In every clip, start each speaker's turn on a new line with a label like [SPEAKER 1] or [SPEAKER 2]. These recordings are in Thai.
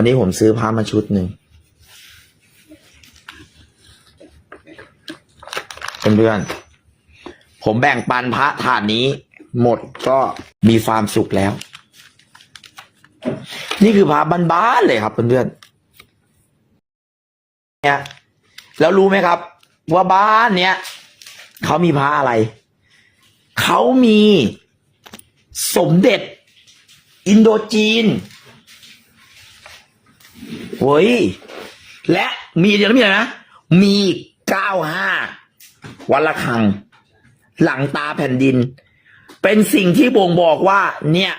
[SPEAKER 1] วันนี้ผมซื้อพระมาชุดหนึ่งเพื่อนๆผมแบ่งปันพระถาดนี้ หมดก็มีความสุขแล้ว นี่คือพระบ้านๆเลยครับเพื่อนๆเนี่ยแล้วรู้ไหมครับ ว่าบ้านเนี้ยเขามีพระอะไร เขามีสมเด็จ อินโดจีน เฮ้ย และมีเดี๋ยวมีอะไรนะ มีเก้าห้าวันละครังหลังตาแผ่นดิน เป็นสิ่งที่บ่งบอกว่า เนี่ย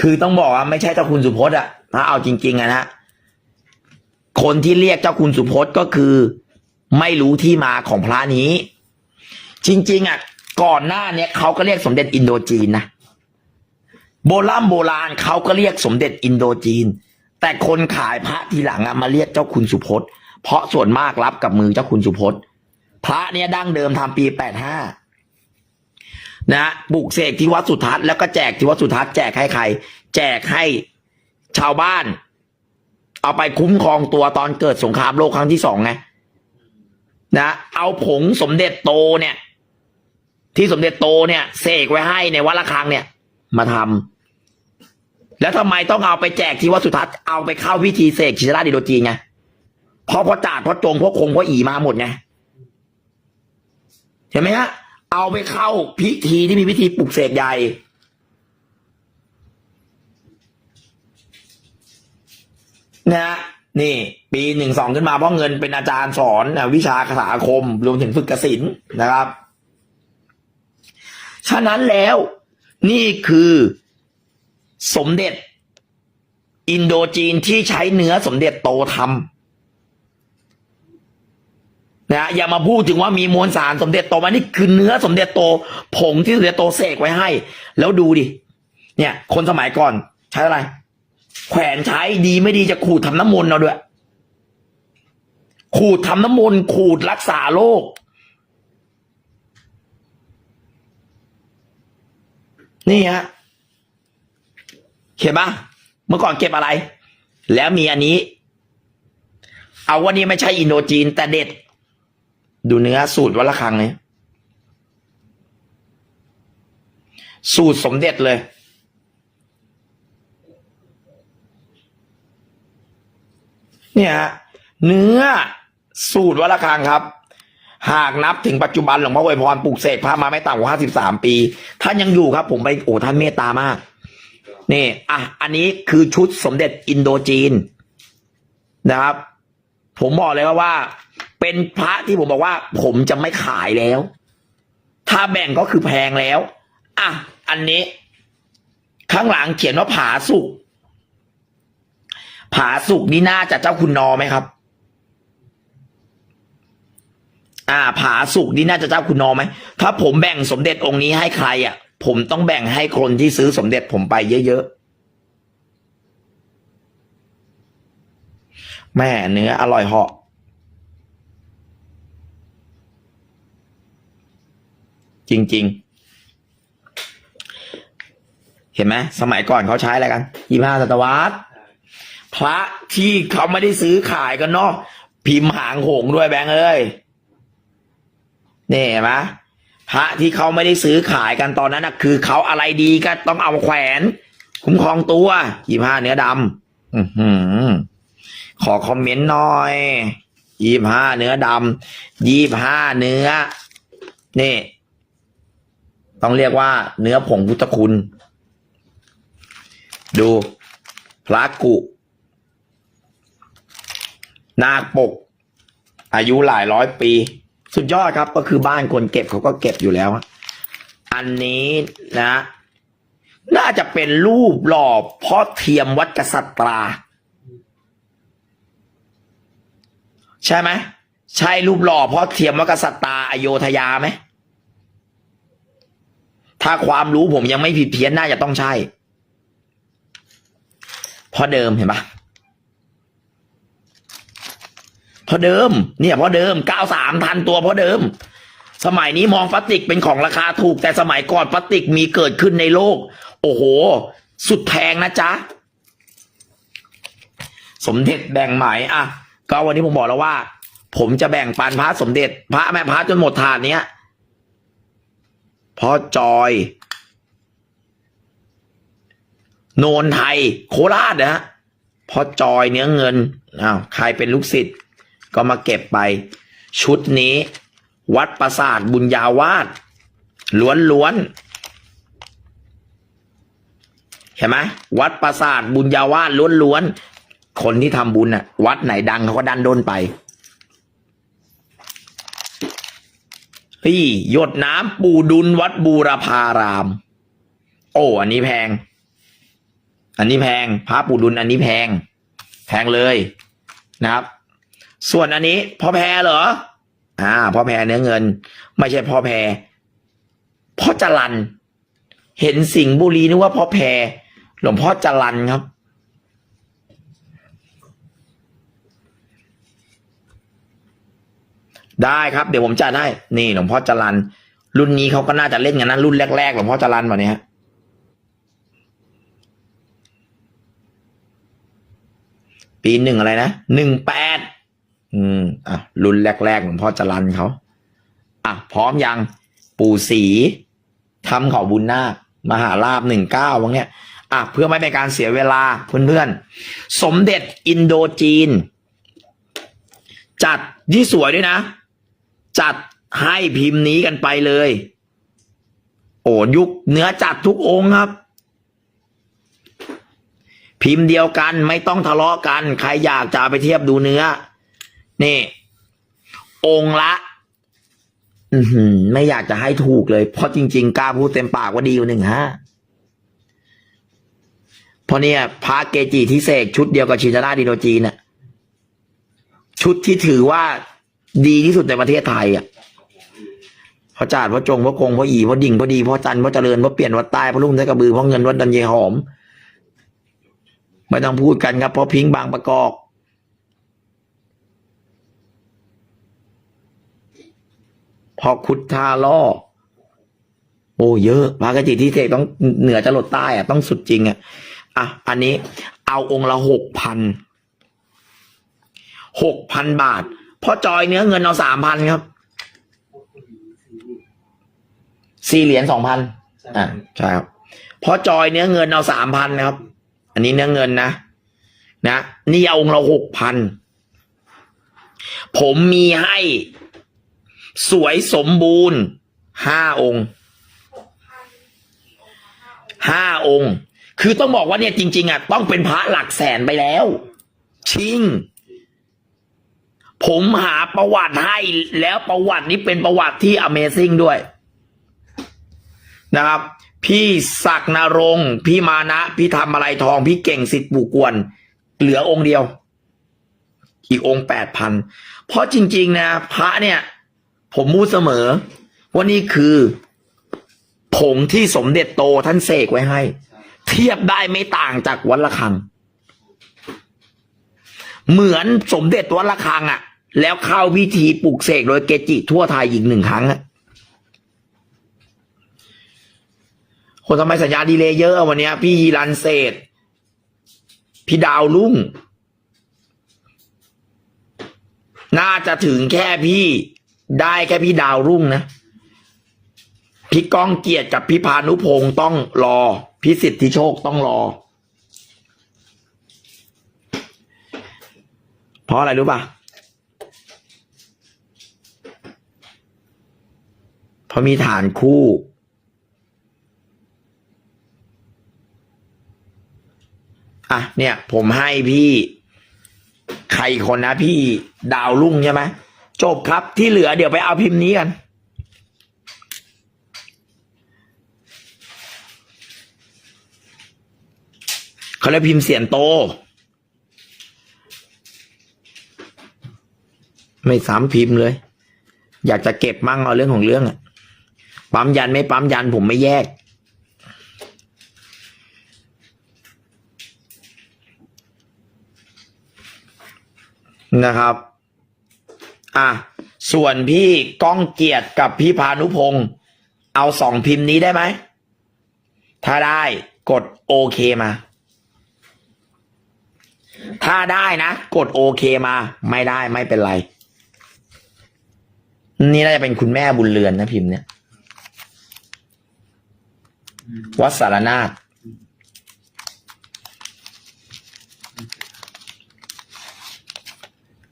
[SPEAKER 1] คือต้องบอกว่าไม่ใช่เจ้าคุณสุพจน์อะถ้าเอาจริง ๆอะนะคนที่เรียกเจ้าคุณสุพจน์ก็คือ ไม่รู้ที่มาของพระนี้ จริง ๆอะก่อนหน้าเนี้ยเขาก็เรียกสมเด็จอินโดจีนนะ โบราณโบราณเขาก็เรียกสมเด็จอินโดจีน แต่คนขายพระทีหลังอะมาเรียกเจ้าคุณสุพจน์ เพราะส่วนมากรับกับมือเจ้าคุณสุพจน์ พระเนี่ยดั้งเดิมทำปีแปดห้านะปลุกเสกที่วัดสุทัศน์แล้วก็แจกที่วัดสุทัศน์แจกให้ใคร แจกให้ชาวบ้าน เอาไปคุ้มครองตัวตอนเกิดสงครามโลกครั้งที่สองไงนะเอาผงสมเด็จโตเนี่ย ที่สมเด็จโตเนี่ยเสกไว้ให้ในวัดละคังเนี่ย มาทำ แล้วทำไมต้องเอาไปแจกที่วัดสุทัศน์เอาไปเข้าพิธีเสกชิราดิโดจีไงเพราะพ่อจ่าพ่อจงพ่อคงพ่ออีมาหมดไงเห็นไหมฮะ เอาไปเข้าพิธีที่มีพิธีปลุกเสกใหญ่นะฮะนี่ ปีหนึ่งสองขึ้นมาเพราะเงินเป็นอาจารย์สอนนะวิชาคาถาอาคม รวมถึงฝึกกสินนะครับ ฉะนั้นแล้วนี่คือ สมเด็จ อินโดจีนที่ใช้เนื้อสมเด็จโตทำนะอย่ามาพูดถึงว่ามีมวลสารสมเด็จโตมานี่คือเนื้อสมเด็จโต ผงที่สมเด็จโตเสกไว้ให้ แล้วดูดิ เนี่ย คนสมัยก่อนใช้อะไร แขวนใช้ดีไม่ดีจะขูดทำน้ำมนต์เอาด้วย ขูดทำน้ำมนต์ขูดรักษาโรคนี่ฮะ เห็นปะเมื่อก่อนเก็บอะไร แล้วมีอันนี้ เอาว่านี้ไม่ใช่อินโดจีน แต่เด็ด ดูเนื้อสูตรวัละคังเนี่ยสูตรสมเด็จเลย เนี่ยฮะเนื้อสูตรวัละคังครับ หากนับถึงปัจจุบันหลวงพ่ออวยพรปลูกเสกพระมาไม่ต่ำกว่าห้าสิบสามปี ท่านยังอยู่ครับ ผมไปโอ้ท่านเมตตามาก นี่อะอันนี้คือชุดสมเด็จอินโดจีนนะครับ ผมบอกเลยว่าว่า เป็นพระที่ผมบอกว่า ผมจะไม่ขายแล้ว ถ้าแบ่งก็คือแพงแล้วอะอันนี้ ข้างหลังเขียนว่าผาสุกผาสุกนี่น่าจะเจ้าคุณนอไหมครับ อ่า ผาสุกนี่น่าจะเจ้าคุณนอไหมถ้าผมแบ่งสมเด็จองค์นี้ให้ใครอะ ผมต้องแบ่งให้คนที่ซื้อสมเด็จผมไปเยอะๆ แม่เนื้ออร่อยเหาะจริง ๆ เห็นไหมสมัยก่อนเขาใช้อะไรกันยี่ห้าศตวรรษพระที่เขาไม่ได้ซื้อขายกันเนาะพิมพ์หางหงด้วยแบงค์เอ้ยนี่เห็นไหม พระที่เขาไม่ได้ซื้อขายกันตอนนั้นนะคือเขาอะไรดีก็ต้องเอาแขวน คุ้มครองตัวยี่ห้าเนื้อดำอือขอคอมเมนต์หน่อยยี่ห้าเนื้อดำยี่ห้าเนื้อ นี่ ต้องเรียกว่า เนื้อผงพุทธคุณ ดู พระกุ นาคปก อายุหลายร้อยปี สุดยอดครับก็คือบ้านคนเก็บเขาก็เก็บอยู่แล้ว อันนี้นะ น่าจะเป็นรูปหล่อพ่อเทียมวัดกษัตรา ใช่ไหมใช่รูปหล่อพ่อเทียมวัดกษัตราอโยธยาไหมถ้าความรู้ผมยังไม่ผิดเพี้ยนน่าจะต้องใช่พราะเดิมเห็นปะเพ ราะเดิม เนี่ยเพราะเดิมเก้าสามทันตัวเพราะเดิม สมัยนี้มองพลาสติกเป็นของราคาถูก แต่สมัยก่อนพลาสติกมีเกิดขึ้นในโลก โอ้โห สุดแพงนะจ๊ะ สมเด็จแบ่งไหมอะ ก็วันนี้ผมบอกแล้วว่า ผมจะแบ่งปันพระสมเด็จ พระแม่พระจนหมดถาดเนี้ยพ่อจอย โนนไทย โคราชนะฮะพ่อจอยเนื้อเงินอ้าวใครเป็นลูกศิษย์ ก็มาเก็บไป ชุดนี้ วัดปราสาทบุญญาวาสล้วนล้วนๆเห็นไหมวัดปราสาทบุญญาวาสล้วนล้วนๆคนที่ทำบุญน่ะ วัดไหนดังเขาก็ดันด้นไปเฮ้ยหยดน้ำปูดุลวัดบูรพาราม โอ้อันนี้แพง อันนี้แพงพระปูดุลอันนี้แพง แพงเลยนะครับ ส่วนอันนี้พ่อแพรเหรอ อ่าพ่อแพรเนื้อเงิน ไม่ใช่พ่อแพรพ่อจรัน เห็นสิงห์บุรีนึกว่าพ่อแพรหลวงพ่อจรันครับ ได้ครับ เดี๋ยวผมจัดให้นี่หลวงพ่อจรัน รุ่นนี้เขาก็น่าจะเล่นกันนะรุ่นแรกๆหลวงพ่อจรันวันนี้ฮะปีหนึ่งอะไรนะหนึ่งแปด อืมอะรุ่นแรกๆหลวงพ่อจรันเขาอะพร้อมยังปู่ศรีทำขาบุญนาคมหาลาบหนึ่งเก้าวังเนี้ยอะเพื่อไม่เป็นการเสียเวลาเพื่อนๆ สมเด็จอินโดจีน จัดที่สวยด้วยนะ จัดให้พิมพ์นี้กันไปเลย โอ้ยุคเนื้อจัดทุกองครับ พิมพ์เดียวกันไม่ต้องทะเลาะกัน ใครอยากจะไปเทียบดูเนื้อ นี่ องค์ละ อือหือไม่อยากจะให้ถูกเลย เพราะจริง ๆกล้าพูดเต็มปากว่าดีกว่าหนึ่งฮะเพราะเนี่ยพระเกจิที่เสกชุดเดียวกับชินชนาดิโนจีนน่ะชุดที่ถือว่าดีที่สุดในประเทศไทยอะพระจาดพระจงพระกงพระอีพระดิ่งพระดีพระจันทร์พระเจริญพระเปลี่ยนพระใต้พระลุ่มพระกระบือพระเงินพระดันเยหอม ไม่ต้องพูดกันครับเพราะพิงค์บางประกอบ พอคุดทาล่อโอ้เยอะพระกจิที่เสกต้องเหนือจะหลดใต้อะต้องสุดจริงอะอะอันนี้เอาองค์ละหกพันหกพันบาทพ่อจอยเนื้อเงินเอาสามพันครับสี่เหรียญสองพันอะใช่ครับพ่อจอยเนื้อเงินเอาสามพันนะครับ อันนี้เนื้อเงินนะนะนี่เอาองค์ละหกพันผมมีให้ สวยสมบูรณ์ห้าองค์ห้าองค์ คือต้องบอกว่าเนี่ยจริง ๆอะต้องเป็นพระหลักแสนไปแล้ว ชิง ผมหาประวัติให้แล้วประวัตินี้เป็นประวัติที่ Amazing ด้วย นะครับ พี่ศักนรงพี่มานะ พี่ทำอะไรทอง พี่เก่งสิทธิ์ปู่กวน เหลือองค์เดียว อีกองค์แปดพัน เพราะจริง ๆ นะ พระเนี่ย ผมพูดเสมอ ว่านี่คือผงที่สมเด็จโตท่านเสกไว้ให้ เทียบได้ไม่ต่างจากวัดละคัง เหมือนสมเด็จวัดละคังอะ่ะ แล้วเข้าพิธีปลุกเสกโดยเกจิทั่วไทยอีกหนึ่งครั้งอะคนทำไมสัญญาดีเลยเยอะวันนี้พี่ยีรันเศษ พี่ดาวรุ่ง น่าจะถึงแค่พี่ ได้แค่พี่ดาวรุ่งนะ พี่ก้องเกียรติกับพี่พานุพงศ์ต้องรอ พี่สิทธิโชคต้องรอ เพราะอะไรรู้ป่ะเพราะมีฐานคู่อะเนี่ย ผมให้พี่ ใครคนนะพี่ดาวรุ่งใช่ไหม จบครับที่เหลือเดี๋ยวไปเอาพิมพ์นี้กัน เขาเรียกพิมพ์เสียนโต ไม่ซ้ำพิมพ์เลย อยากจะเก็บมั่งเอาเรื่องของเรื่องอะปั๊มยันไม่ปั๊มยันผมไม่แยกนะครับ อะส่วนพี่ก้องเกียรติกับพี่พานุพงศ์เอาสองพิมพ์นี้ได้ไหม ถ้าได้กดโอเคมา ถ้าได้นะ กดโอเคมา ไม่ได้ไม่เป็นไร นี่น่าจะเป็นคุณแม่บุญเรือนนะพิมพ์เนี่ย วัดสารนาถ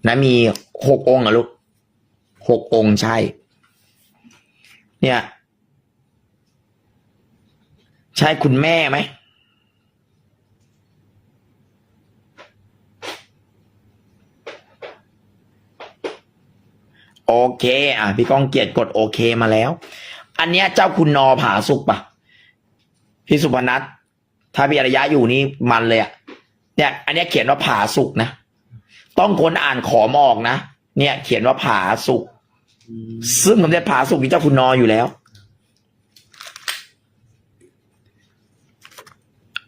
[SPEAKER 1] นะมีหกองค์อะลูกหกองค์ใช่ เนี่ย ใช่คุณแม่ไหมโอเค อะ พี่ก้องเกียรติกดโอเคมาแล้ว อันเนี้ยเจ้าคุณนอผาสุกปะพี่สุพนัทถ้าพี่อารยะอยู่นี่มันเลยอะเนี่ย อันเนี้ยเขียนว่าผาสุกนะ ต้องคนอ่านขอมออกนะเนี่ย เขียนว่าผาสุกซึ่งสมเด็จผาสุกนี่เจ้าคุณนออยู่แล้ว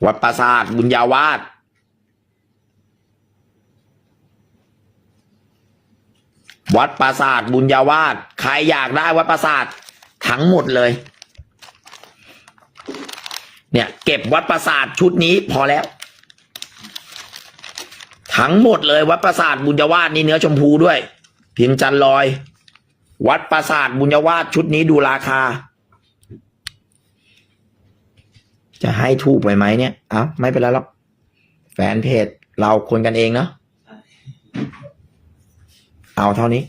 [SPEAKER 1] วัดปราสาทบุญญาวาสวัดปราสาทบุญญาวาสใครอยากได้วัดปราสาททั้งหมดเลย เนี่ย เก็บวัดปราสาทชุดนี้พอแล้ว ทั้งหมดเลยวัดปราสาทบุญวาสนี่เนื้อชมพูด้วย พิมพ์จันลอย วัดปราสาทบุญวาสชุดนี้ดูราคา จะให้ถูกไปไหมเนี่ยเอ้าไม่เป็นไรหรอกแฟนเพจเราคนกันเองเนาะเอาเท่านี้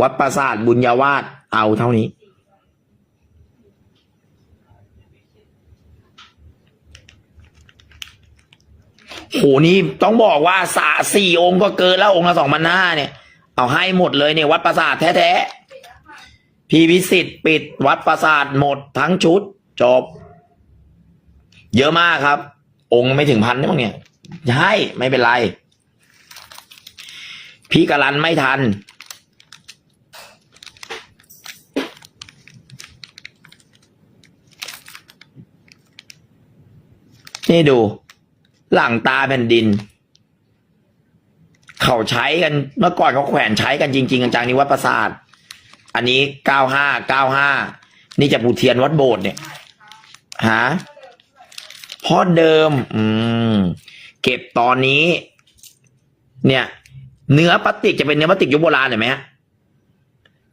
[SPEAKER 1] วัดปราสาทบุญวาสเอาเท่านี้ โหนี่ต้องบอกว่าสาสี่องค์ก็เกินแล้วองค์ละสองพันห้าเนี่ย เอาให้หมดเลยเนี่ยวัดปราสาทแท้ๆพีวิสิทธ์ปิดวัดปราสาทหมดทั้งชุดจบ เยอะมากครับ องค์ไม่ถึงพันนี่มั้งเนี่ยใช่ไม่เป็นไร พี่กรันไม่ทันนี่ดู หลังตาแผ่นดิน เขาใช้กันเมื่อก่อนเขาแขวนใช้กันจริง ๆ จังๆนี่วัดประสาท อันนี้เก้าห้าเก้าห้านี่จะปูเทียนวัดโบสถ์เนี่ยหาพราะเดิม อืม เก็บตอนนี้ เนี่ย เนื้อพลาสติกจะเป็นเนื้อพลาสติกยุคโบราณเห็นไหมฮะ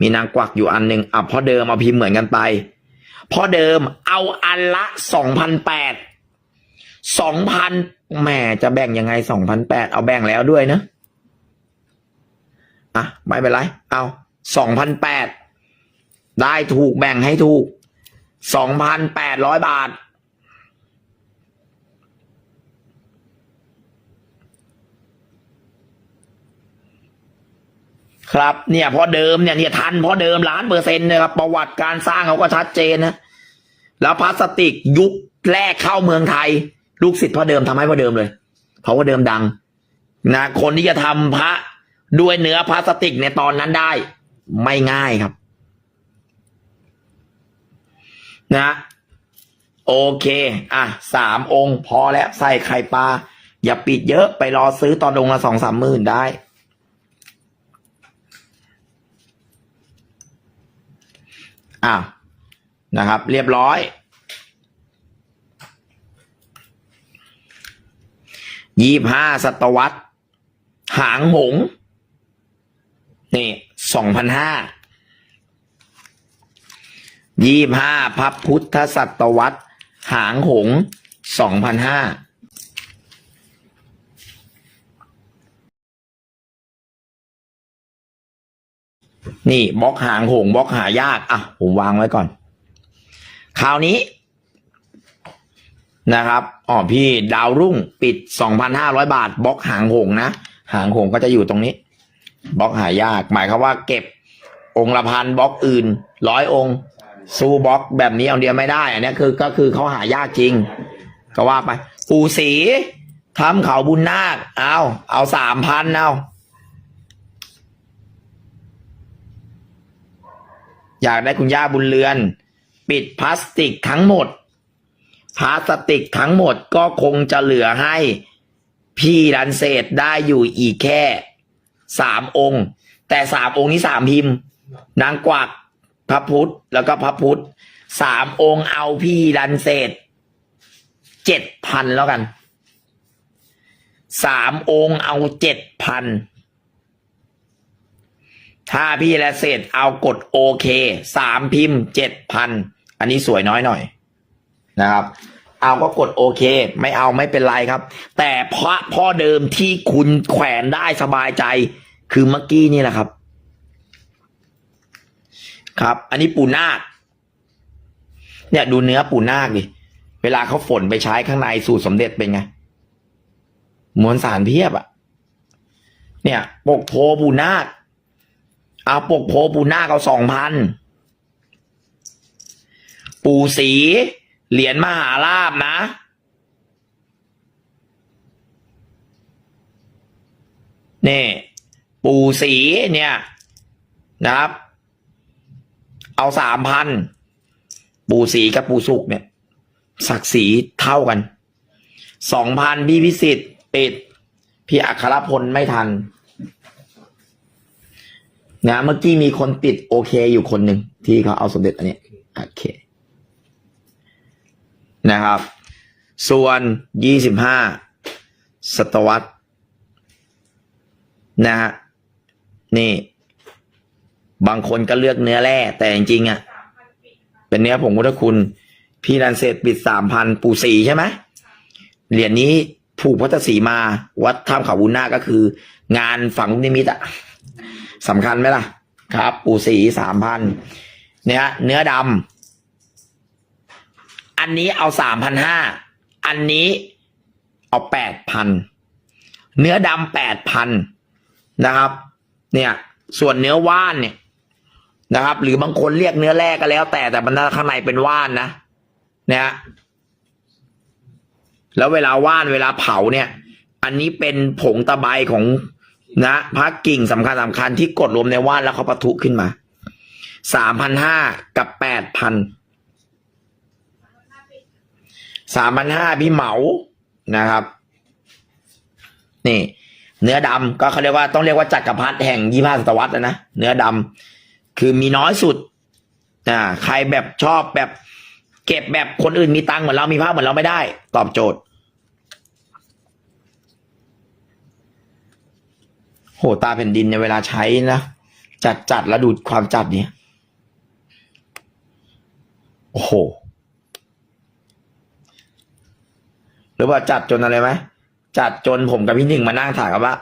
[SPEAKER 1] มีนางกวักอยู่อันหนึ่งอะพราะเดิมเอาพิมพ์เหมือนกันไปพราะเดิมเอาอันละสองพันแปดสองพัน แหมจะแบ่งยังไงสองพันแปดเอาแบ่งแล้วด้วยนะอะไม่เป็นไร เอาสองพันแปดได้ถูกแบ่งให้ถูกสองพันแปดร้อยบาท ครับเนี่ยพราะเดิมเนี่ยเนี่ยทันพราะเดิมล้านเปอร์เซ็นต์นะครับ ประวัติการสร้างเขาก็ชัดเจนนะ แล้วพลาสติกยุคแรกเข้าเมืองไทย ลูกศิษย์พ่อเดิมทำให้พ่อเดิมเลยเพราะว่าเดิมดัง นะคนที่จะทำพระด้วยเนื้อพลาสติกในตอนนั้นได้ ไม่ง่ายครับ นะ โอเค อะสามองค์พอแล้วใส่ไข่ปลาอย่าปิดเยอะไปรอซื้อตอนองละสองสามหมื่นได้ อะนะครับ เรียบร้อย ยี่ห้าศตวรรษ หางหง นี่สองพันห้ายี่ห้าพระพุทธศตวรรษ หางหงสองพันห้านี่บล็อกหางหงบล็อกหายาก อะ ผมวางไว้ก่อน คราวนี้ นะครับอ๋อพี่ดาวรุ่งปิดสองพันห้าร้อยบาทบล็อกหางหงนะ หางหงก็จะอยู่ตรงนี้บล็อกหายาก หมายความว่าเก็บองค์ละพันบล็อกอื่นร้อยองค์สู้บล็อกแบบนี้เอาเดียวไม่ได้อันนี้คือก็คือเขาหายากจริง ก็ว่าไป ปู่ศรีทำเขาบุญนาคเอาเอาสามพันเอาอยากได้คุณย่าบุญเรือน ปิดพลาสติกทั้งหมด พลาสติกทั้งหมดก็คงจะเหลือให้ พี่ดันเศษได้อยู่อีกแค่สามองค์ แต่สามองค์นี้สามพิมพ์ นางกวักพระพุทธแล้วก็พระพุทธสามองค์เอาพี่ดันเศษเจ็ดพันแล้วกันสามองค์เอาเจ็ดพันถ้าพี่และเศษเอากดโอเคสามพิมพ์เจ็ดพันอันนี้สวยน้อยหน่อย นะครับ เอาก็กดโอเค ไม่เอาไม่เป็นไรครับ แต่พระพ่อเดิมที่คุณแขวนได้สบายใจ คือเมื่อกี้นี่แหละครับ ครับ อันนี้ปูนาคเนี่ยดูเนื้อปูนาคดิเวลาเขาฝนไปใช้ข้างในสูตรสมเด็จเป็นไงมวลสารเพียบอะเนี่ย ปกโพปูนาคเอาปกโพปูนาคเอาสองพันปูสี เหรียญมหาลาบนะนี่ปูสีเนี่ยนะครับ เอาสามพันปูสีกับปูสุกเนี่ย ศักดิ์ศรีเท่ากันสองพันพี่พิสิทธิ์ปิดพี่อัครพลไม่ทันนะเมื่อกี้มีคนติดโอเคอยู่คนหนึ่งที่เขาเอาสมเด็จอันนี้โอเค นะครับ ส่วนยี่สิบห้าศตวรรษนะฮะนี่ บางคนก็เลือกเนื้อแร่ แต่จริงๆอะ เป็นเนื้อผงพุทธคุณ พี่นันเศษปิดสามพันปูสีใช่ไหมเหรียญนี้ผูกพัทสีมาวัดถ้ำเขาบุญนาก็คือ งานฝังลูกนิมิตอะสำคัญไหมล่ะ ครับ ปูสีสามพันเนี่ยเนื้อดำ นนี้เอาสามพันห้าอันนี้เอาแปดพันเนื้อดำแปดพันนะครับ เนี่ย ส่วนเนื้อว่านเนี่ยนะครับ หรือบางคนเรียกเนื้อแร่ก็แล้ว แต่แต่บรรดาข้างในเป็นว่านนะเนี่ยแล้วเวลาว่านเวลาเผาเนี่ย อันนี้เป็นผงตะไบของนะพระกิ่งสำคัญสำคัญที่กดรวมในว่านแล้วเขาปะทุขึ้นมาสามพันห้ากับแปดพัน สามพันห้าพี่เหมานะครับ นี่ เนื้อดำก็เขาเรียกว่าต้องเรียกว่าจักรพรรดิแห่งยี่ห้าศตวรรษนะนะเนื้อดำคือมีน้อยสุดอ่าใครแบบชอบแบบเก็บแบบคนอื่นมีตังเหมือนเรามีภาพเหมือนเราไม่ได้ ตอบโจทย์ โหตาแผ่นดินในเวลาใช้นะจัดจัดแล้วดูความจัดเนี่ยโอ้โห หรือว่าจัดจนอะไรไหมจัดจนผมกับพี่หนึ่งมานั่งถามกันว่า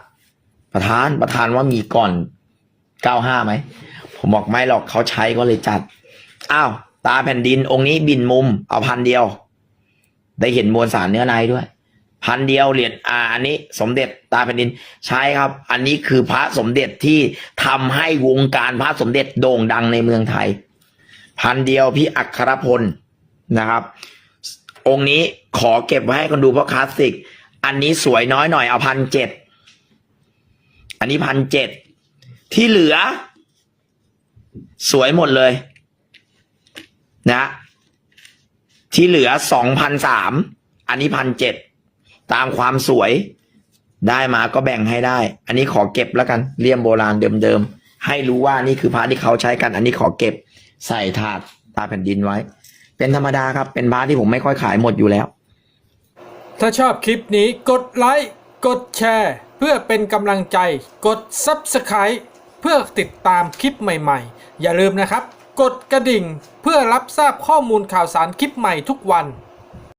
[SPEAKER 1] ประธานประธานว่ามีก่อนเก้าห้าไหมผมบอกไม่หรอกเขาใช้ก็เลยจัดอ้าวตาแผ่นดินองค์นี้บินมุม เอาพันเดียว ได้เห็นมวลสารเนื้อในด้วย พันเดียวเหรียญอ่าอันนี้ สมเด็จตาแผ่นดินใช่ครับ อันนี้คือพระสมเด็จที่ทำให้วงการพระสมเด็จโด่งดังในเมืองไทย พันเดียวพี่อัครพลนะครับ องค์นี้ขอเก็บไว้ให้คนดูเพราะคลาสสิก อันนี้สวยน้อยหน่อยเอาพันเจ็ด อันนี้พันเจ็ด ที่เหลือ สวยหมดเลย นะ ที่เหลือสองพันสาม อันนี้พันเจ็ด ตามความสวยได้มาก็แบ่งให้ได้ อันนี้ขอเก็บแล้วกัน เลี่ยมโบราณเดิมๆ ให้รู้ว่านี่คือพระที่เขาใช้กัน อันนี้ขอเก็บใส่ถาดตาแผ่นดินไว้ เป็นธรรมดาครับ เป็นพระที่ผมไม่ค่อยขายหมดอยู่แล้ว
[SPEAKER 2] ถ้าชอบคลิปนี้กดไลค์ กดแชร์ เพื่อเป็นกำลังใจ กด Subscribe เพื่อติดตามคลิปใหม่ๆ อย่าลืมนะครับ กดกระดิ่งเพื่อรับทราบข้อมูลข่าวสารคลิปใหม่ทุกวัน